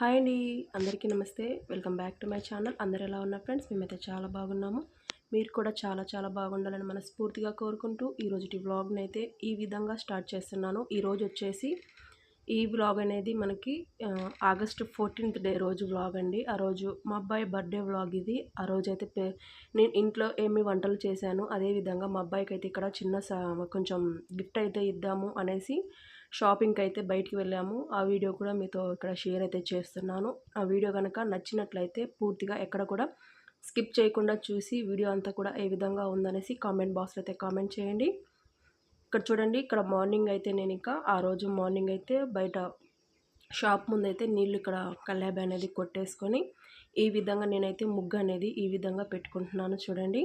Hi అండి. అందరికీ నమస్తే. Welcome back to my channel. అందరు ఎలా ఉన్నారు ఫ్రెండ్స్? మేమైతే చాలా బాగున్నాము. మీరు కూడా చాలా చాలా బాగుండాలని మనస్ఫూర్తిగా కోరుకుంటూ ఈరోజుటి వ్లాగ్ని అయితే ఈ విధంగా స్టార్ట్ చేస్తున్నాను. ఈరోజు వచ్చేసి ఈ వ్లాగ్ అనేది మనకి ఆగస్ట్ ఫోర్టీన్త్ డే రోజు వ్లాగ్ అండి. ఆ రోజు మా అబ్బాయి బర్త్డే వ్లాగ్ ఇది. ఆ రోజు అయితే నేను ఇంట్లో ఏమి వంటలు చేశాను. అదేవిధంగా మా అబ్బాయికి అయితే ఇక్కడ చిన్న కొంచెం గిఫ్ట్ అయితే ఇద్దాము అనేసి షాపింగ్కి అయితే బయటికి వెళ్ళాము. ఆ వీడియో కూడా మీతో ఇక్కడ షేర్ అయితే చేస్తున్నాను. ఆ వీడియో కనుక నచ్చినట్లయితే పూర్తిగా ఎక్కడ కూడా స్కిప్ చేయకుండా చూసి వీడియో అంతా కూడా ఏ విధంగా ఉందనేసి కామెంట్ బాక్స్లో అయితే కామెంట్ చేయండి. ఇక్కడ చూడండి ఇక్కడ మార్నింగ్ అయితే నేను ఇంకా ఆ రోజు మార్నింగ్ అయితే బయట షాప్ ముందు అయితే నీళ్ళు ఇక్కడ కల్లాబ్ అనేది కొట్టేసుకొని ఈ విధంగా నేనైతే ముగ్గు అనేది ఈ విధంగా పెట్టుకుంటున్నాను చూడండి.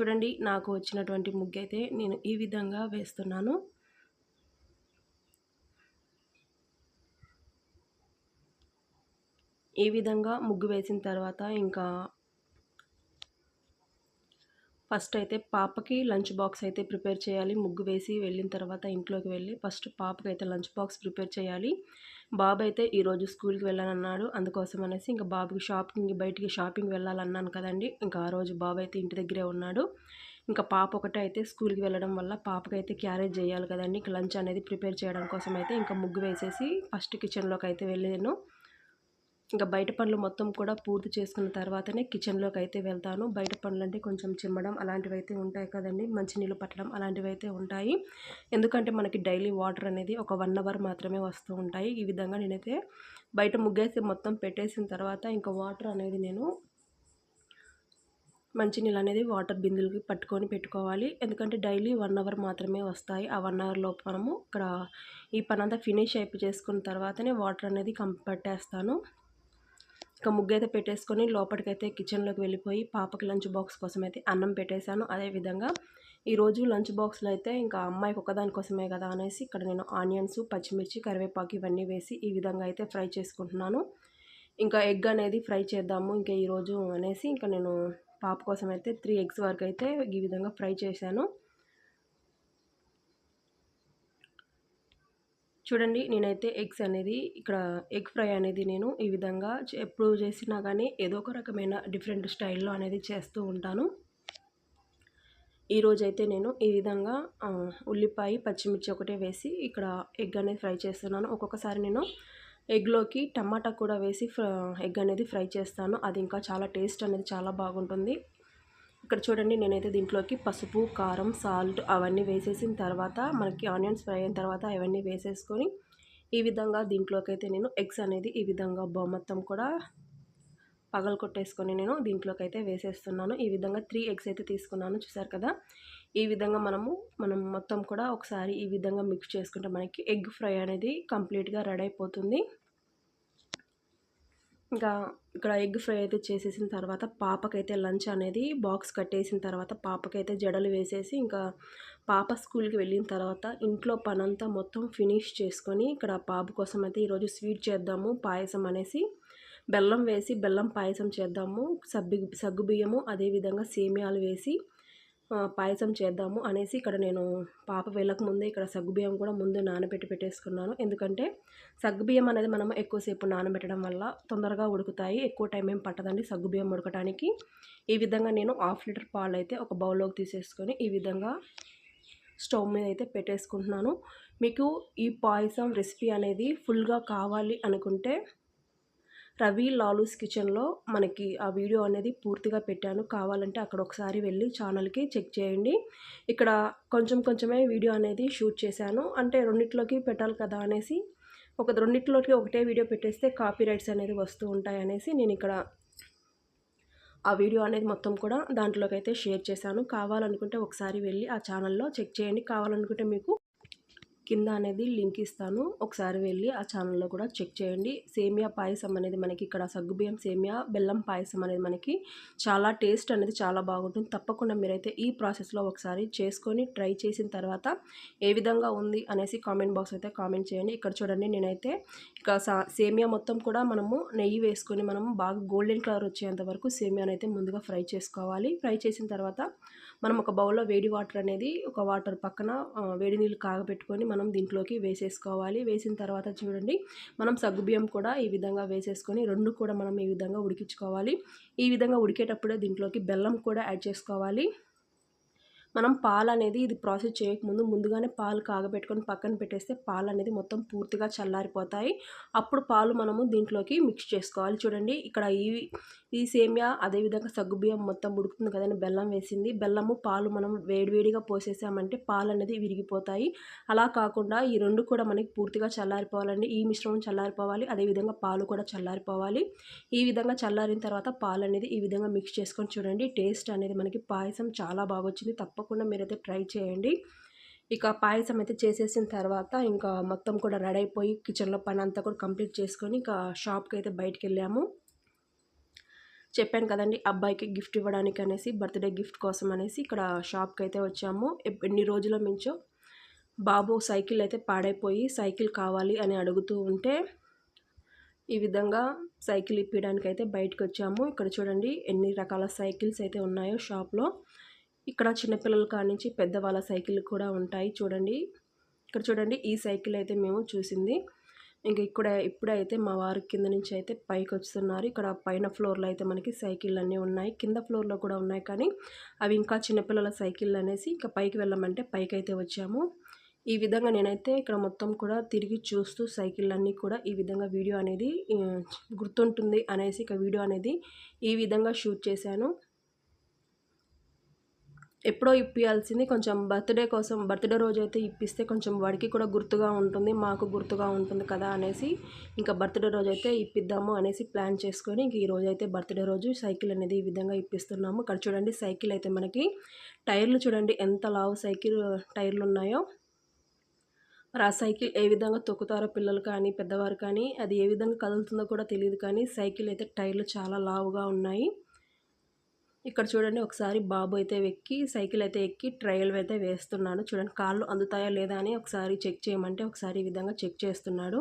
చూడండి నాకు వచ్చినటువంటి ముగ్గు అయితే నేను ఈ విధంగా వేస్తున్నాను. ఈ విధంగా ముగ్గు వేసిన తర్వాత ఇంకా ఫస్ట్ అయితే పాపకి లంచ్ బాక్స్ అయితే ప్రిపేర్ చేయాలి. ముగ్గు వేసి వెళ్ళిన తర్వాత ఇంట్లోకి వెళ్ళి ఫస్ట్ పాపకి అయితే లంచ్ బాక్స్ ప్రిపేర్ చేయాలి. బాబు అయితే ఈరోజు స్కూల్కి వెళ్ళాలన్నాడు. అందుకోసం అనేసి ఇంకా బాబుకి షాపింగ్ బయటికి షాపింగ్ వెళ్ళాలన్నాను కదండి. ఇంకా ఆ రోజు బాబు అయితే ఇంటి దగ్గరే ఉన్నాడు. ఇంకా పాప ఒకటే అయితే స్కూల్కి వెళ్ళడం వల్ల పాపకైతే క్యారేజ్ చేయాలి కదండి. ఇంకా లంచ్ అనేది ప్రిపేర్ చేయడం కోసం అయితే ఇంకా ముగ్గు వేసేసి ఫస్ట్ కిచెన్లోకి అయితే వెళ్ళాను. ఇంకా బయట పనులు మొత్తం కూడా పూర్తి చేసుకున్న తర్వాతనే కిచెన్లోకి అయితే వెళ్తాను. బయట పనులు అంటే కొంచెం చిమ్మడం అలాంటివి అయితే ఉంటాయి కదండి. మంచినీళ్ళు పట్టడం అలాంటివి అయితే ఉంటాయి. ఎందుకంటే మనకి డైలీ వాటర్ అనేది ఒక వన్ అవర్ మాత్రమే వస్తూ ఉంటాయి. ఈ విధంగా నేనైతే బయట ముగ్గేసి మొత్తం పెట్టేసిన తర్వాత ఇంకా వాటర్ అనేది నేను మంచినీళ్ళు అనేది వాటర్ బిందులకి పట్టుకొని పెట్టుకోవాలి. ఎందుకంటే డైలీ వన్ అవర్ మాత్రమే వస్తాయి. ఆ వన్ అవర్ లోపు మనము ఇక్కడ ఈ పని అంతా ఫినిష్ అయిపోయి చేసుకున్న తర్వాతనే వాటర్ అనేది కం పట్టేస్తాను. ఇక ముగ్గు అయితే పెట్టేసుకొని లోపలికైతే కిచెన్లోకి వెళ్ళిపోయి పాపకి లంచ్ బాక్స్ కోసం అయితే అన్నం పెట్టేశాను. అదేవిధంగా ఈరోజు లంచ్ బాక్స్లో అయితే ఇంకా అమ్మాయికి ఒకదాని కోసమే కదా అనేసి ఇక్కడ నేను ఆనియన్స్ పచ్చిమిర్చి కరివేపాకు ఇవన్నీ వేసి ఈ విధంగా అయితే ఫ్రై చేసుకుంటున్నాను. ఇంకా ఎగ్ అనేది ఫ్రై చేద్దాము ఇంకా ఈరోజు అనేసి ఇంకా నేను పాప కోసం అయితే త్రీ ఎగ్స్ వరకు అయితే ఈ విధంగా ఫ్రై చేశాను. చూడండి నేనైతే ఎగ్స్ అనేది ఇక్కడ ఎగ్ ఫ్రై అనేది నేను ఈ విధంగా ఎప్పుడు చేసినా కానీ ఏదో ఒక రకమైన డిఫరెంట్ స్టైల్లో అనేది చేస్తూ ఉంటాను. ఈరోజైతే నేను ఈ విధంగా ఉల్లిపాయ పచ్చిమిర్చి ఒకటే వేసి ఇక్కడ ఎగ్ అనేది ఫ్రై చేస్తున్నాను. ఒక్కొక్కసారి నేను ఎగ్లోకి టమాటా కూడా వేసి ఎగ్ అనేది ఫ్రై చేస్తాను. అది ఇంకా చాలా టేస్ట్ అనేది చాలా బాగుంటుంది. ఇక్కడ చూడండి నేనైతే దీంట్లోకి పసుపు కారం సాల్ట్ అవన్నీ వేసేసిన తర్వాత మనకి ఆనియన్స్ ఫ్రై అయిన తర్వాత అవన్నీ వేసేసుకొని ఈ విధంగా దీంట్లోకి అయితే నేను ఎగ్స్ అనేది ఈ విధంగా మొత్తం కూడా పగలు కొట్టేసుకొని నేను దీంట్లోకి అయితే వేసేస్తున్నాను. ఈ విధంగా త్రీ ఎగ్స్ అయితే తీసుకున్నాను చూసారు కదా? ఈ విధంగా మనము మనం మొత్తం కూడా ఒకసారి ఈ విధంగా మిక్స్ చేసుకుంటే మనకి ఎగ్ ఫ్రై అనేది కంప్లీట్గా రెడీ అయిపోతుంది. ఇంకా ఇక్కడ ఎగ్ ఫ్రై అయితే చేసేసిన తర్వాత పాపకైతే లంచ్ అనేది బాక్స్ కట్టేసిన తర్వాత పాపకైతే జడలు వేసేసి ఇంకా పాప స్కూల్కి వెళ్ళిన తర్వాత ఇంట్లో పనంతా మొత్తం ఫినిష్ చేసుకొని ఇక్కడ పాప కోసం అయితే ఈరోజు స్వీట్ చేద్దాము పాయసం అనేసి బెల్లం వేసి బెల్లం పాయసం చేద్దాము సబ్బి సగ్గు బియ్యము అదేవిధంగా సేమియాలు వేసి పాయసం చేద్దాము అనేసి ఇక్కడ నేను పాప వెళ్ళక ముందే ఇక్కడ సగ్గుబియ్యం కూడా ముందు నానబెట్టి పెట్టేసుకున్నాను. ఎందుకంటే సగ్గుబియ్యం అనేది మనం ఎక్కువసేపు నానబెట్టడం వల్ల తొందరగా ఉడుకుతాయి. ఎక్కువ టైం ఏం పట్టదండి సగ్గుబియ్యం ఉడకడానికి ఈ విధంగా నేను హాఫ్ లీటర్ పాలు అయితే ఒక బౌల్లోకి తీసేసుకొని ఈ విధంగా స్టవ్ మీద అయితే పెట్టేసుకుంటున్నాను. మీకు ఈ పాయసం రెసిపీ అనేది ఫుల్గా కావాలి అనుకుంటే రవి లాలూస్ కిచెన్లో మనకి ఆ వీడియో అనేది పూర్తిగా పెట్టాను. కావాలంటే అక్కడ ఒకసారి వెళ్ళి ఛానల్కి చెక్ చేయండి. ఇక్కడ కొంచెం కొంచెమే వీడియో అనేది షూట్ చేశాను. అంటే రెండిట్లోకి పెట్టాలి కదా అనేసి ఒక రెండిట్లోకి ఒకటే వీడియో పెట్టేస్తే కాపీ రైట్స్ అనేది వస్తూ ఉంటాయి అనేసి నేను ఇక్కడ ఆ వీడియో అనేది మొత్తం కూడా దాంట్లోకి అయితే షేర్ చేశాను. కావాలనుకుంటే ఒకసారి వెళ్ళి ఆ ఛానల్లో చెక్ చేయండి. కావాలనుకుంటే మీకు కింద అనేది లింక్ ఇస్తాను. ఒకసారి వెళ్ళి ఆ ఛానల్లో కూడా చెక్ చేయండి. సేమియా పాయసం అనేది మనకి ఇక్కడ సగ్గుబియ్యం సేమియా బెల్లం పాయసం అనేది మనకి చాలా టేస్ట్ అనేది చాలా బాగుంటుంది. తప్పకుండా మీరైతే ఈ ప్రాసెస్లో ఒకసారి చేసుకొని ట్రై చేసిన తర్వాత ఏ విధంగా ఉంది అనేసి కామెంట్ బాక్స్ అయితే కామెంట్ చేయండి. ఇక్కడ చూడండి నేనైతే ఇక సేమియా మొత్తం కూడా మనము నెయ్యి వేసుకొని మనము బాగా గోల్డెన్ కలర్ వచ్చేంత వరకు సేమియానైతే ముందుగా ఫ్రై చేసుకోవాలి. ఫ్రై చేసిన తర్వాత మనం ఒక బౌల్లో వేడి వాటర్ అనేది ఒక వాటర్ పక్కన వేడి నీళ్ళు కాగబెట్టుకొని మనం దీంట్లోకి వేసేసుకోవాలి. వేసిన తర్వాత చూడండి మనం సగ్గుబియ్యం కూడా ఈ విధంగా వేసేసుకొని రెండు కూడా మనం ఈ విధంగా ఉడికించుకోవాలి. ఈ విధంగా ఉడికేటప్పుడే దీంట్లోకి బెల్లం కూడా యాడ్ చేసుకోవాలి. మనం పాలు అనేది ఇది ప్రాసెస్ చేయకముందు ముందుగానే పాలు కాగబెట్టుకొని పక్కన పెట్టేస్తే పాలు అనేది మొత్తం పూర్తిగా చల్లారిపోతాయి. అప్పుడు పాలు మనము దీంట్లోకి మిక్స్ చేసుకోవాలి. చూడండి ఇక్కడ ఈ ఈ సేమియా అదేవిధంగా సగ్గుబియ్యం మొత్తం ఉడుకుతుంది కదండి బెల్లం వేసింది. బెల్లము పాలు మనం వేడివేడిగా పోసేసామంటే పాలు అనేది విరిగిపోతాయి. అలా కాకుండా ఈ రెండు కూడా మనకి పూర్తిగా చల్లారిపోవాలండి. ఈ మిశ్రమం చల్లారిపోవాలి అదేవిధంగా పాలు కూడా చల్లారిపోవాలి. ఈ విధంగా చల్లారిన తర్వాత పాలు అనేది ఈ విధంగా మిక్స్ చేసుకొని చూడండి టేస్ట్ అనేది మనకి పాయసం చాలా బాగా వచ్చింది. తప్పకుండా మీరైతే ట్రై చేయండి. ఇక పాయసం అయితే చేసేసిన తర్వాత ఇంకా మొత్తం కూడా రెడీ అయిపోయి కిచెన్లో పని అంతా కూడా కంప్లీట్ చేసుకొని ఇంకా షాప్కి అయితే బయటికి వెళ్ళాము. చెప్పాను కదండి అబ్బాయికి గిఫ్ట్ ఇవ్వడానికి అనేసి బర్త్డే గిఫ్ట్ కోసం అనేసి ఇక్కడ షాప్కి అయితే వచ్చాము. ఎన్ని రోజుల మించో బాబు సైకిల్ అయితే పాడైపోయి సైకిల్ కావాలి అని అడుగుతూ ఉంటే ఈ విధంగా సైకిల్ ఇప్పించడానికి అయితే బయటకు వచ్చాము. ఇక్కడ చూడండి ఎన్ని రకాల సైకిల్స్ అయితే ఉన్నాయో షాప్లో. ఇక్కడ చిన్నపిల్లల కాడ నుంచి పెద్దవాళ్ళ సైకిల్ కూడా ఉంటాయి. చూడండి. ఇక్కడ చూడండి ఈ సైకిల్ అయితే మేము చూసింది. ఇంకా ఇక్కడ ఇప్పుడైతే మా వారు కింద నుంచి అయితే పైకి వస్తున్నారు. ఇక్కడ పైన ఫ్లోర్లో అయితే మనకి సైకిల్ అన్నీ ఉన్నాయి. కింద ఫ్లోర్లో కూడా ఉన్నాయి కానీ అవి ఇంకా చిన్నపిల్లల సైకిల్ అనేసి ఇంకా పైకి వెళ్ళమంటే పైకి అయితే వచ్చాము. ఈ విధంగా నేనైతే ఇక్కడ మొత్తం కూడా తిరిగి చూస్తూ సైకిల్ అన్నీ కూడా ఈ విధంగా వీడియో అనేది గుర్తుంటుంది అనేసి ఇక వీడియో అనేది ఈ విధంగా షూట్ చేశాను. ఎప్పుడో ఇప్పియాల్సింది. కొంచెం బర్త్డే కోసం బర్త్డే రోజు అయితే ఇప్పిస్తే కొంచెం వాడికి కూడా గుర్తుగా ఉంటుంది మాకు గుర్తుగా ఉంటుంది కదా అనేసి ఇంకా బర్త్డే రోజు అయితే ఇప్పిద్దాము అనేసి ప్లాన్ చేసుకొని ఇంక ఈ రోజు అయితే బర్త్డే రోజు సైకిల్ అనేది ఈ విధంగా ఇప్పిస్తున్నాము. ఇక్కడ చూడండి సైకిల్ అయితే మనకి టైర్లు చూడండి ఎంత లావు సైకిల్ టైర్లు ఉన్నాయో. మరి ఆ సైకిల్ ఏ విధంగా తొక్కుతారో పిల్లలు కానీ పెద్దవారు కానీ అది ఏ విధంగా కదులుతుందో కూడా తెలియదు కానీ సైకిల్ అయితే టైర్లు చాలా లావుగా ఉన్నాయి. ఇక్కడ చూడండి ఒకసారి బాబు అయితే ఎక్కి సైకిల్ అయితే ఎక్కి ట్రయల్ అయితే వేస్తున్నాడు. చూడండి కాళ్ళు అందుతాయా లేదా అని ఒకసారి చెక్ చేయమంటే ఒకసారి ఈ విధంగా చెక్ చేస్తున్నాడు.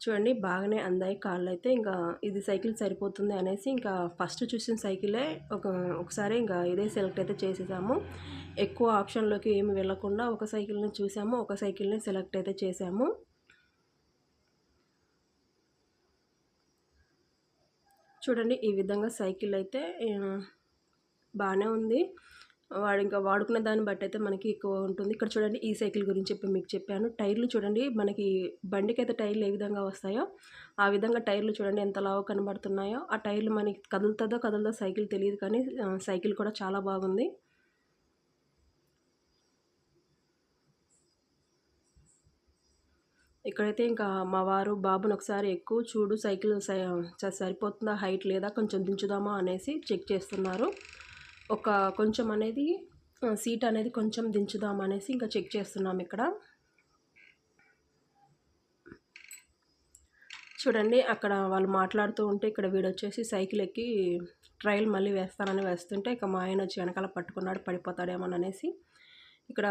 చూడండి బాగానే అందాయి కాళ్ళు అయితే. ఇంకా ఇది సైకిల్ సరిపోతుంది అనేసి ఇంకా ఫస్ట్ చూసిన సైకిలే ఒక ఒకసారి ఇంకా ఇదే సెలెక్ట్ అయితే చేసేసాము. ఎక్కువ ఆప్షన్లోకి ఏమి వెళ్ళకుండా ఒక సైకిల్ని చూసాము ఒక సైకిల్ని సెలెక్ట్ అయితే చేసాము. చూడండి ఈ విధంగా సైకిల్ అయితే బాగానే ఉంది. వాడు ఇంకా వాడుకున్న దాన్ని బట్టి అయితే మనకి ఎక్కువ ఉంటుంది. ఇక్కడ చూడండి ఈ సైకిల్ గురించి చెప్పి మీకు చెప్పాను. టైర్లు చూడండి మనకి బండికి అయితే టైర్లు ఏ విధంగా వస్తాయో ఆ విధంగా టైర్లు చూడండి ఎంత లావు కనబడుతున్నాయో. ఆ టైర్లు మనకి కదులుతుందో కదులుతో సైకిల్ తెలియదు కానీ సైకిల్ కూడా చాలా బాగుంది. ఇక్కడైతే ఇంకా మా వారు బాబుని ఒకసారి ఎక్కువ చూడు సైకిల్ సై- సరిపోతుందా హైట్ లేదా కొంచెం దించుదామా అనేసి చెక్ చేస్తున్నారు. ఒక కొంచెం అనేది సీట్ అనేది కొంచెం దించుదాం అనేసి ఇంకా చెక్ చేస్తున్నాం ఇక్కడ. చూడండి అక్కడ వాళ్ళు మాట్లాడుతూ ఉంటే ఇక్కడ వీడు వచ్చేసి సైకిల్ ఎక్కి ట్రయల్ మళ్ళీ వేస్తానని వేస్తుంటే ఇక మా ఆయన వచ్చి వెనకాల పట్టుకున్నాడు పడిపోతాడేమో అనేసి ఇక్కడ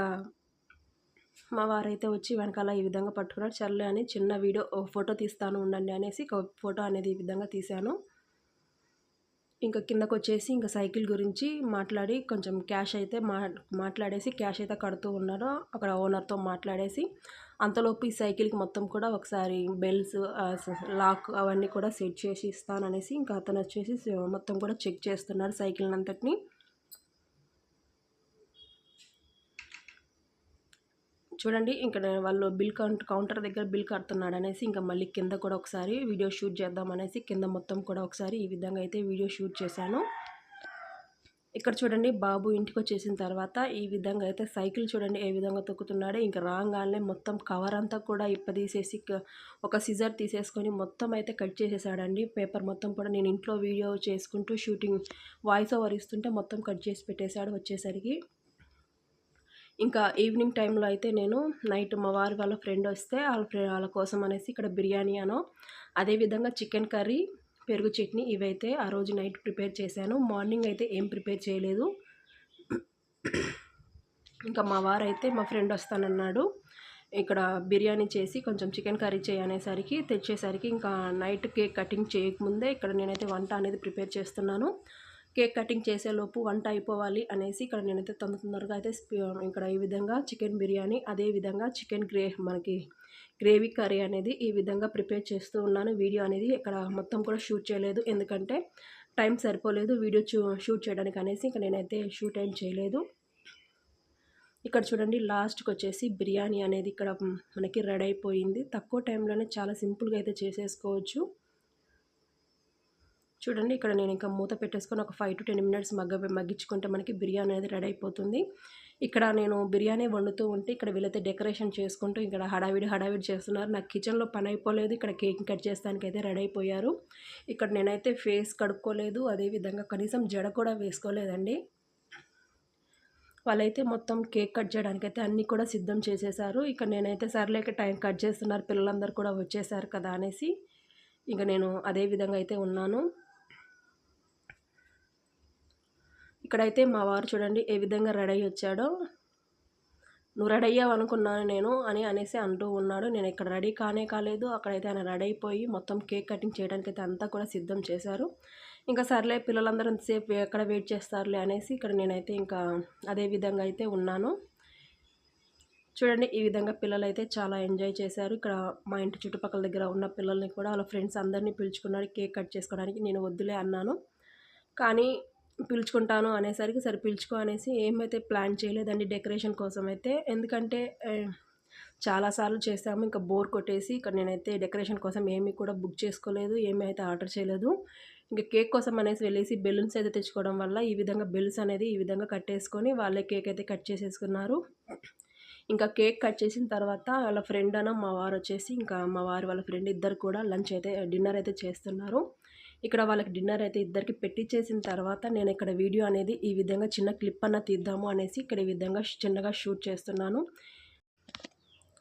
మా వారైతే వచ్చి వెనకాల ఈ విధంగా పట్టుకున్నాడు చర్లే అని చిన్న వీడియో ఫోటో తీస్తాను ఉండండి అనేసి ఒక ఫోటో అనేది ఈ విధంగా తీశాను. ఇంకా కిందకు వచ్చేసి ఇంకా సైకిల్ గురించి మాట్లాడి కొంచెం క్యాష్ అయితే మా మాట్లాడేసి క్యాష్ అయితే కడుతూ ఉన్నారు. అక్కడ ఓనర్తో మాట్లాడేసి అంతలోపు ఈ సైకిల్కి మొత్తం కూడా ఒకసారి బెల్స్ లాక్ అవన్నీ కూడా సెట్ చేసి ఇస్తాననేసి ఇంకా అతను వచ్చేసి మొత్తం కూడా చెక్ చేస్తున్నారు సైకిల్ అంతటిని. చూడండి ఇంకా నేను వాళ్ళు బిల్ కౌంట్ కౌంటర్ దగ్గర బిల్ కడుతున్నాడు అనేసి ఇంకా మళ్ళీ కింద కూడా ఒకసారి వీడియో షూట్ చేద్దాం అనేసి కింద మొత్తం కూడా ఒకసారి ఈ విధంగా అయితే వీడియో షూట్ చేశాను. ఇక్కడ చూడండి బాబు ఇంటికి వచ్చేసిన తర్వాత ఈ విధంగా అయితే సైకిల్ చూడండి ఏ విధంగా తొక్కుతున్నాడో. ఇంకా రాగానే మొత్తం కవర్ అంతా కూడా ఇప్పదీసేసి ఒక సిజర్ తీసేసుకొని మొత్తం అయితే కట్ చేసేసాడండి. పేపర్ మొత్తం కూడా నేను ఇంట్లో వీడియో చేసుకుంటూ షూటింగ్ వాయిస్ ఓవర్ ఇస్తుంటే మొత్తం కట్ చేసి పెట్టేశాడు వచ్చేసరికి. ఇంకా ఈవినింగ్ టైంలో అయితే నేను నైట్ మా వారి వాళ్ళ ఫ్రెండ్ వస్తే వాళ్ళ ఫ్రెండ్ వాళ్ళ కోసం అనేసి ఇక్కడ బిర్యానీ అనో అదేవిధంగా చికెన్ కర్రీ పెరుగు చట్నీ ఇవైతే ఆ రోజు నైట్ ప్రిపేర్ చేశాను. మార్నింగ్ అయితే ఏం ప్రిపేర్ చేయలేదు. ఇంకా మా వారు అయితే మా ఫ్రెండ్ వస్తానన్నాడు. ఇక్కడ బిర్యానీ చేసి కొంచెం చికెన్ కర్రీ చేయనేసరికి తెచ్చేసరికి ఇంకా నైట్ కేక్ కటింగ్ చేయకముందే ఇక్కడ నేనైతే వంట అనేది ప్రిపేర్ చేస్తున్నాను. కేక్ కటింగ్ చేసేలోపు వంట అయిపోవాలి అనేసి ఇక్కడ నేనైతే తొందర తొందరగా అయితే ఇక్కడ ఈ విధంగా చికెన్ బిర్యానీ అదే విధంగా చికెన్ గ్రే మనకి గ్రేవీ కర్రీ అనేది ఈ విధంగా ప్రిపేర్ చేస్తూ ఉన్నాను. వీడియో అనేది ఇక్కడ మొత్తం కూడా షూట్ చేయలేదు. ఎందుకంటే టైం సరిపోలేదు వీడియో షూట్ చేయడానికి అనేసి ఇంకా నేనైతే షూట్ ఏం చేయలేదు. ఇక్కడ చూడండి లాస్ట్కి వచ్చేసి బిర్యానీ అనేది ఇక్కడ మనకి రెడీ అయిపోయింది. తక్కువ టైంలోనే చాలా సింపుల్గా అయితే చేసేసుకోవచ్చు. చూడండి ఇక్కడ నేను ఇంకా మూత పెట్టేసుకొని ఒక ఫైవ్ టు టెన్ మినిట్స్ మగ్గ మగ్గించుకుంటే మనకి బిర్యానీ అనేది రెడీ అయిపోతుంది. ఇక్కడ నేను బిర్యానీ వండుతూ ఉంటే ఇక్కడ వీళ్ళైతే డెకరేషన్ చేసుకుంటూ ఇక్కడ హడావిడి హడావిడి చేస్తున్నారు. నాకు కిచెన్లో పని అయిపోలేదు. ఇక్కడ కేక్ కట్ చేస్తానికి అయితే రెడీ అయిపోయారు. ఇక్కడ నేనైతే ఫేస్ కడుక్కోలేదు. అదేవిధంగా కనీసం జడ కూడా వేసుకోలేదండి. వాళ్ళైతే మొత్తం కేక్ కట్ చేయడానికి అయితే అన్నీ కూడా సిద్ధం చేసేసారు. ఇక్కడ నేనైతే సర్లేక టైం కట్ చేస్తున్నారు. పిల్లలందరూ కూడా వచ్చేసారు కదా అనేసి. ఇంకా నేను అదే విధంగా అయితే ఉన్నాను. ఇక్కడైతే మా వారు చూడండి ఏ విధంగా రెడీ అయ్యి వచ్చాడో. నువ్వు రెడీ అయ్యావు అనుకున్నాను నేను అని అనేసి అంటూ ఉన్నాడు. నేను ఇక్కడ రెడీ కానే కాలేదు. అక్కడైతే ఆయన రెడీ అయిపోయి మొత్తం కేక్ కటింగ్ చేయడానికి అయితే అంతా కూడా సిద్ధం చేశారు. ఇంకా సర్లే పిల్లలందరూ ఎంతసేపు ఎక్కడ వెయిట్ చేస్తారులే అనేసి ఇక్కడ నేనైతే ఇంకా అదే విధంగా అయితే ఉన్నాను. చూడండి ఈ విధంగా పిల్లలు అయితే చాలా ఎంజాయ్ చేశారు. ఇక్కడ మా ఇంటి చుట్టుపక్కల దగ్గర ఉన్న పిల్లల్ని కూడా వాళ్ళ ఫ్రెండ్స్ అందరినీ పిలుచుకున్నారు. కేక్ కట్ చేసుకోవడానికి నేను వద్దులే అన్నాను. కానీ పిలుచుకుంటాను అనేసరికి సరే పిలుచుకో అనేసి ఏమైతే ప్లాన్ చేయలేదండి డెకరేషన్ కోసం అయితే ఎందుకంటే చాలాసార్లు చేసాము ఇంకా బోర్ కొట్టేసి ఇక్కడ నేనైతే డెకరేషన్ కోసం ఏమీ కూడా బుక్ చేసుకోలేదు ఏమీ అయితే ఆర్డర్ చేయలేదు. ఇంకా కేక్ కోసం అనేసి వెళ్ళేసి బెలూన్స్ అయితే తెచ్చుకోవడం వల్ల ఈ విధంగా బెలూన్స్ అనేది ఈ విధంగా కట్టేసుకొని వాళ్ళే కేక్ అయితే కట్ చేసేసుకున్నారు. ఇంకా కేక్ కట్ చేసిన తర్వాత వాళ్ళ ఫ్రెండ్ అన్న మా వారు వచ్చేసి ఇంకా మా వారు వాళ్ళ ఫ్రెండ్ ఇద్దరు కూడా లంచ్ అయితే డిన్నర్ అయితే చేస్తున్నారు. ఇక్కడ వాళ్ళకి డిన్నర్ అయితే ఇద్దరికి పెట్టించేసిన తర్వాత నేను ఇక్కడ వీడియో అనేది ఈ విధంగా చిన్న క్లిప్ అన్న తీద్దాము అనేసి ఇక్కడ ఈ విధంగా చిన్నగా షూట్ చేస్తున్నాను.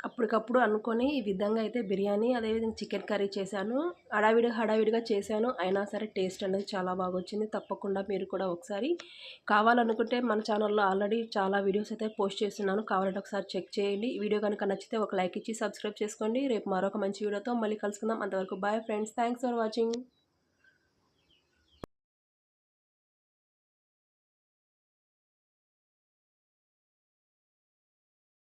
అప్పటికప్పుడు అనుకొని ఈ విధంగా అయితే బిర్యానీ అదేవిధంగా చికెన్ కర్రీ చేశాను. హడావిడి హడావిడిగా చేశాను. అయినా సరే టేస్ట్ అనేది చాలా బాగా వచ్చింది తప్పకుండా మీరు కూడా ఒకసారి కావాలనుకుంటే మన ఛానల్లో ఆల్రెడీ చాలా వీడియోస్ అయితే పోస్ట్ చేస్తున్నాను. కావాలంటే ఒకసారి చెక్ చేయండి. వీడియో కనుక నచ్చితే ఒక లైక్ ఇచ్చి సబ్స్క్రైబ్ చేసుకోండి. రేపు మరొక మంచి వీడియోతో మళ్ళీ కలుసుకుందాం. అంతవరకు bye friends. Thanks for watching.